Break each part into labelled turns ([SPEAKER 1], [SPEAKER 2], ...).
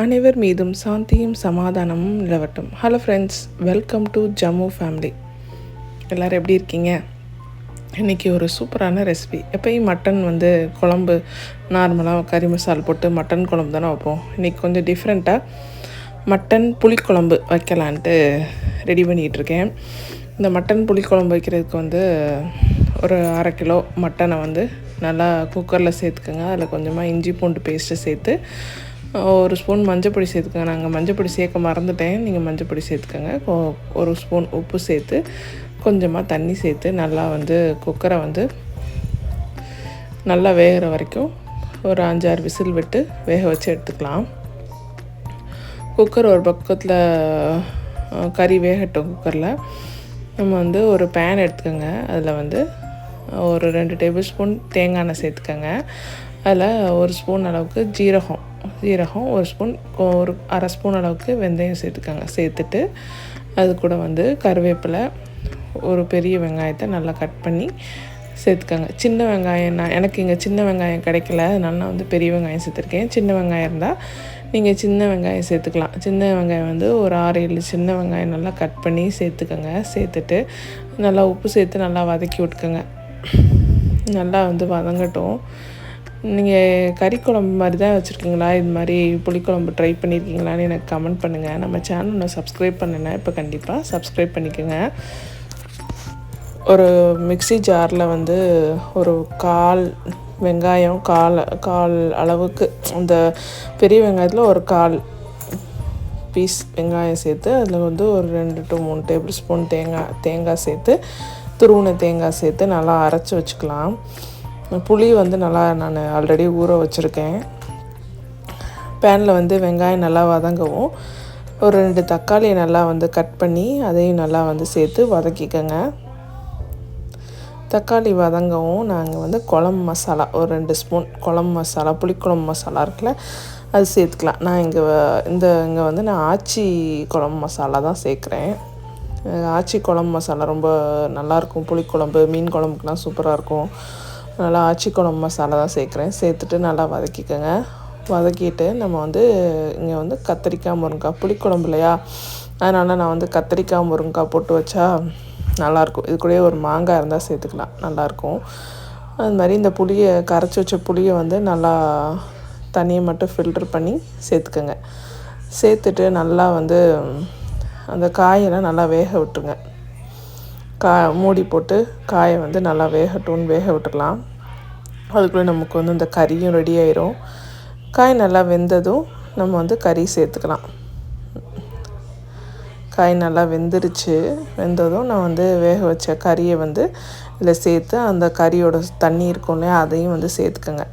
[SPEAKER 1] அனைவர் மீதும் சாந்தியும் சமாதானமும் நிலவட்டும். Hello friends welcome to Jammu family எல்லோரும் எப்படி இருக்கீங்க? இன்றைக்கி ஒரு சூப்பரான ரெசிபி எப்பயும் மட்டன் வந்து குழம்பு நார்மலாக கறி மசால் போட்டு மட்டன் குழம்பு தானே வைப்போம். இன்றைக்கி கொஞ்சம் டிஃப்ரெண்ட்டாக மட்டன் புளிக்குழம்பு வைக்கலான்ட்டு ரெடி பண்ணிகிட்ருக்கேன் இந்த மட்டன் புளிக்குழம்பு வைக்கிறதுக்கு வந்து ஒரு அரை கிலோ மட்டனை வந்து நல்லா குக்கரில் சேர்த்துக்கோங்க. அதில் கொஞ்சமாக இஞ்சி பூண்டு பேஸ்ட்டு சேர்த்து ஒரு ஸ்பூன் மஞ்சப்பொடி சேர்த்துக்கோங்க. நாங்கள் மஞ்சப்பொடி சேர்க்க மறந்துட்டேன். நீங்கள் மஞ்சப்பொடி சேர்த்துக்கோங்க. ஒரு ஸ்பூன் உப்பு சேர்த்து கொஞ்சமாக தண்ணி சேர்த்து நல்லா வந்து குக்கரை வந்து நல்லா வேகிற வரைக்கும் ஒரு அஞ்சாறு விசில் விட்டு வேக வச்சு எடுத்துக்கலாம். குக்கர் ஒரு பக்கத்தில் கறி வேகட்டும் குக்கரில். நம்ம வந்து ஒரு பேன் எடுத்துக்கோங்க. அதில் வந்து ஒரு ரெண்டு டேபிள் ஸ்பூன் தேங்காய் எண்ணெய் சேர்த்துக்கோங்க. அதில் ஒரு ஸ்பூன் அளவுக்கு ஜீரகம். சீரகம் ஒரு ஸ்பூன் ஒரு அரை ஸ்பூன் அளவுக்கு வெந்தயம் சேர்த்துக்கோங்க. சேர்த்துட்டு அது கூட வந்து கருவேப்பிலை ஒரு பெரிய வெங்காயத்தை நல்லா கட் பண்ணி சேர்த்துக்கோங்க. சின்ன வெங்காயம் நான் எனக்கு இங்கே சின்ன வெங்காயம் கிடைக்கல அதனால நான் வந்து பெரிய வெங்காயம் சேர்த்துருக்கேன். சின்ன வெங்காயம் இருந்தால் நீங்கள் சின்ன வெங்காயம் சேர்த்துக்கலாம். சின்ன வெங்காயம் வந்து ஒரு ஆறு ஏழு சின்ன வெங்காயம் நல்லா கட் பண்ணி சேர்த்துக்கோங்க. சேர்த்துட்டு நல்லா உப்பு சேர்த்து நல்லா வதக்கி விட்டுக்கோங்க. நல்லா வந்து வதங்கட்டும். நீங்கள் கறி குழம்பு மாதிரி தான் வச்சுருக்கீங்களா? இது மாதிரி புளிக்குழம்பு ட்ரை பண்ணியிருக்கீங்களான்னு எனக்கு கமெண்ட் பண்ணுங்கள் நம்ம சேனல் நான் சப்ஸ்கிரைப் பண்ணினேன் இப்போ கண்டிப்பாக சப்ஸ்கிரைப் பண்ணிக்கோங்க. ஒரு மிக்சி ஜாரில் வந்து ஒரு கால் வெங்காயம் கால் கால் அளவுக்கு அந்த பெரிய வெங்காயத்தில் ஒரு கால் பீஸ் வெங்காயம் சேர்த்து அதில் வந்து ஒரு ரெண்டு டு மூணு டேபிள் ஸ்பூன் தேங்காய் தேங்காய் சேர்த்து துருவின தேங்காய் சேர்த்து நல்லா அரைச்சி வச்சுக்கலாம். புளி வந்து நல்லா நான் ஆல்ரெடி ஊற வச்சுருக்கேன். பேனில் வந்து வெங்காயம் நல்லா வதங்கவும். ஒரு ரெண்டு தக்காளியை நல்லா வந்து கட் பண்ணி அதையும் நல்லா வந்து சேர்த்து வதக்கிக்கோங்க. தக்காளி வதங்கவும் நாங்கள் வந்து குழம்பு மசாலா ஒரு ரெண்டு ஸ்பூன் குழம்பு மசாலா புளிக்குழம்பு மசாலா இருக்குல்ல அது சேர்த்துக்கலாம். நான் இங்கே இந்த இங்கே வந்து நான் ஆச்சி குழம்பு மசாலா தான் சேர்க்குறேன். ஆச்சி குழம்பு மசாலா ரொம்ப நல்லாயிருக்கும் புளிக்குழம்பு மீன் குழம்புக்குலாம் சூப்பராக இருக்கும். நல்லா ஆச்சி குழம்பு மசாலா தான் சேர்க்குறேன். சேர்த்துட்டு நல்லா வதக்கிக்கோங்க. வதக்கிட்டு நம்ம வந்து இங்கே வந்து கத்திரிக்காய் முருங்கைக்காய் புளிக்குழம்பு இல்லையா? அதனால் நான் வந்து கத்திரிக்காய் முருங்கைக்காய் போட்டு வச்சா நல்லாயிருக்கும். இது கூடயே ஒரு மாங்காய் இருந்தால் சேர்த்துக்கலாம். நல்லாயிருக்கும். அது மாதிரி இந்த புளியை கரைச்சி வச்ச புளியை வந்து நல்லா தண்ணியை மட்டும் ஃபில்ட்ரு பண்ணி சேர்த்துக்கோங்க. சேர்த்துட்டு நல்லா வந்து அந்த காயெல்லாம் நல்லா வேக விட்டுருங்க. கா மூடி போட்டு காயை வந்து நல்லா வேகட்டும்னு வேக விட்டுடலாம் அதுக்குள்ளே நமக்கு வந்து இந்த கறியும் ரெடி ஆயிரும். காய் நல்லா வெந்ததும் நம்ம வந்து கறி சேர்த்துக்கலாம். காய் நல்லா வெந்துருச்சு. வெந்ததும் நான் வந்து வேக வச்ச கறியை வந்து இதில் சேர்த்து அந்த கறியோட தண்ணி இருக்கும் இல்லையா அதையும் வந்து சேர்த்துக்கோங்க.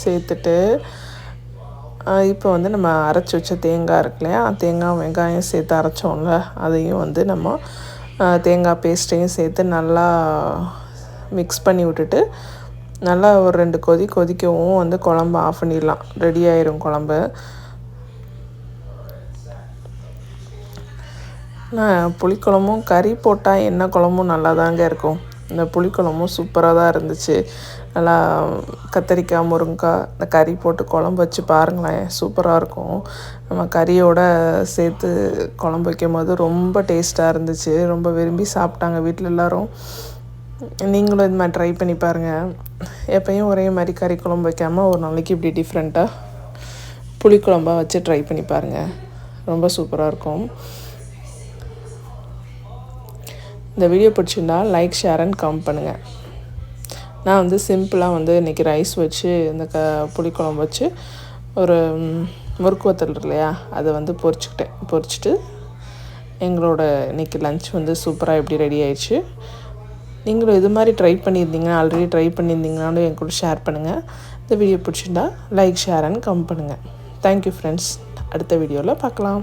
[SPEAKER 1] சேர்த்துட்டு இப்போ வந்து நம்ம அரைச்சி வச்ச தேங்காய் இருக்கு இல்லையா தேங்காய் வெங்காயம் சேர்த்து அரைச்சோம்ல அதையும் வந்து நம்ம தேங்காய் பேஸ்ட்டையும் சேர்த்து நல்லா மிக்ஸ் பண்ணி விட்டுட்டு நல்லா ஒரு ரெண்டு கொதி கொதிக்கவும் வந்து குழம்பு ஆஃப் பண்ணிடலாம். ரெடி ஆயிரும் குழம்பு. புளிக்குழம்பும் கறி போட்டால் என்ன குழம்பும் நல்லா தாங்க இருக்கும். இந்த புளிக்குழம்பும் சூப்பராக தான் இருந்துச்சு. நல்லா கத்திரிக்காய் முருங்கைக்காய் இந்த கறி போட்டு குழம்பு வச்சு பாருங்களேன் சூப்பராக இருக்கும். நம்ம கறியோட சேர்த்து குழம்பு வைக்கும் போது ரொம்ப டேஸ்ட்டாக இருந்துச்சு. ரொம்ப விரும்பி சாப்பிட்டாங்க வீட்டில் எல்லோரும். நீங்களும் இது மாதிரி ட்ரை பண்ணி பாருங்கள் எப்பயும் ஒரே மாதிரி கறி குழம்பு வைக்காமல் ஒரு நாளைக்கு இப்படி டிஃப்ரெண்ட்டாக புளிக்குழம்பாக வச்சு ட்ரை பண்ணி பாருங்கள் ரொம்ப சூப்பராக இருக்கும். இந்த வீடியோ பிடிச்சிருந்தா லைக் ஷேர் அண்ட் கமெண்ட் பண்ணுங்கள் நான் வந்து சிம்பிளாக வந்து இன்றைக்கி ரைஸ் வச்சு இந்த க புளிக்குழம்பு வச்சு ஒரு முறுக்கு வத்தல் இல்லையா? அதை வந்து பொறிச்சிக்கிட்டேன் பொறிச்சிட்டு எங்களோட இன்றைக்கி லன்ச் வந்து சூப்பராக எப்படி ரெடி ஆயிடுச்சு. நீங்களும் இது மாதிரி ட்ரை பண்ணியிருந்தீங்கன்னா ஆல்ரெடி ட்ரை பண்ணியிருந்தீங்கனாலும் என் கூட ஷேர் பண்ணுங்கள் இந்த வீடியோ பிடிச்சிருந்தா லைக் ஷேர் அண்ட் கமெண்ட் பண்ணுங்கள் தேங்க்யூ ஃப்ரெண்ட்ஸ் அடுத்த வீடியோவில் பார்க்கலாம்.